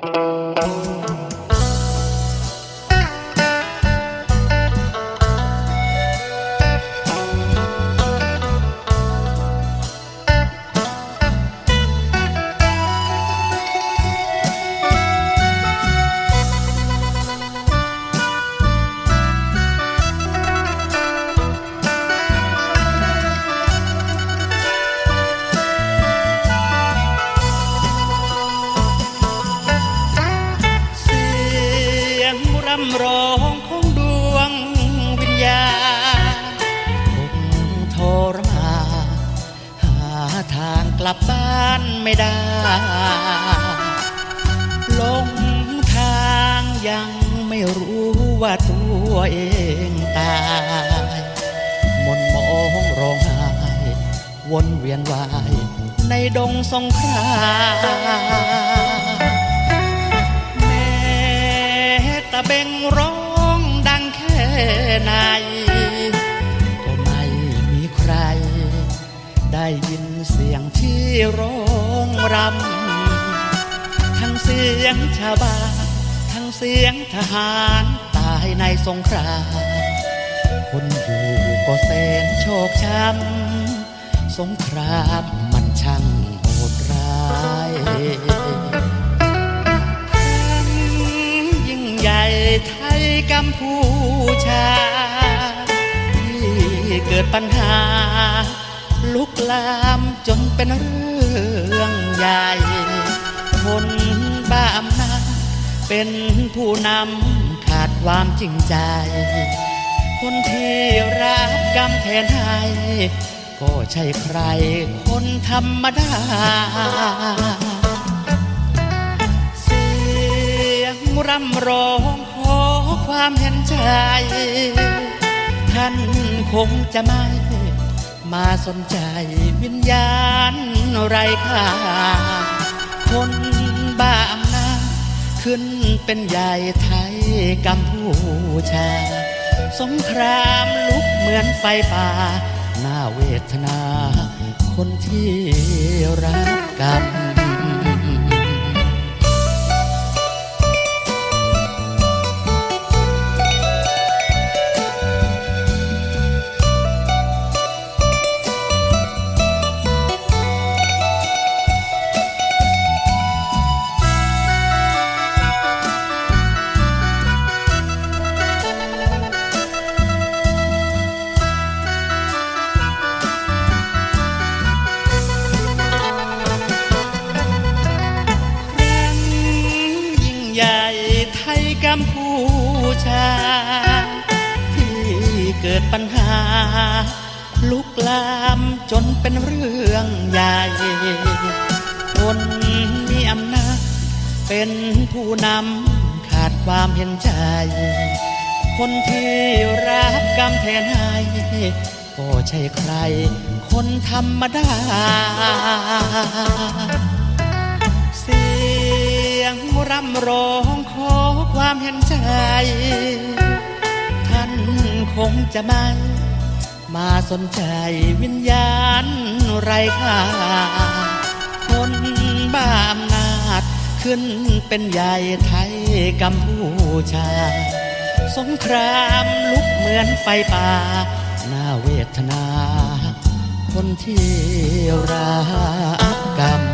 เรำร้องของดวงวิญญาคงทรมานหาทางกลับบ้านไม่ได้หลงทางยังไม่รู้ว่าตัวเองตายมนมองร้องไห้วนเวียนวายในดงสงคราม ตะเบงร้องดังแค่ไหนก็ไม่มีใคร ได้ยินเสียงที่ร้องรำ ทั้งเสียงชาวบ้านทั้งเสียงทหารตายในสงครามคนอยู่ก็แสนโชคช้ำสงครามมันช่าง มพูชา ที่เกิดปัญหา ลุกลามจนเป็นเรื่องใหญ่ คนบ้าอำนาจเป็นผู้นำขาดความจริงใจ คนที่รับกรรมแทนให้ก็ใช่ใครคนธรรมดา เสียงร่ำร้อง ความเห็นใจ ท่านคงจะไม่ มาสนใจวิญญาณไรค่าคนบ้าอำนาจขึ้นเป็นใหญ่ไทยกัมพูชา สงครามลุกเหมือนไฟป่า หน้าเวทนา คนที่รักกัน มพูชา ที่เกิดปัญหา ลุกลามจนเป็นเรื่องใหญ่ คนมีอำนาจ เป็นผู้นำขาดความเห็นใจ คนที่รับกรรมแทนให้ก็ใช่ใคร คนธรรมดา เสียงร่ำร้องขอ ความเห็นใจ ท่านคงจะไม่ มาสนใจวิญญาณไรค่าคนบ้าอำนาจขึ้นเป็นใหญ่ไทยกัมพูชา สงครามลุกเหมือนไฟป่าน่าเวทนา คนที่รักกรรม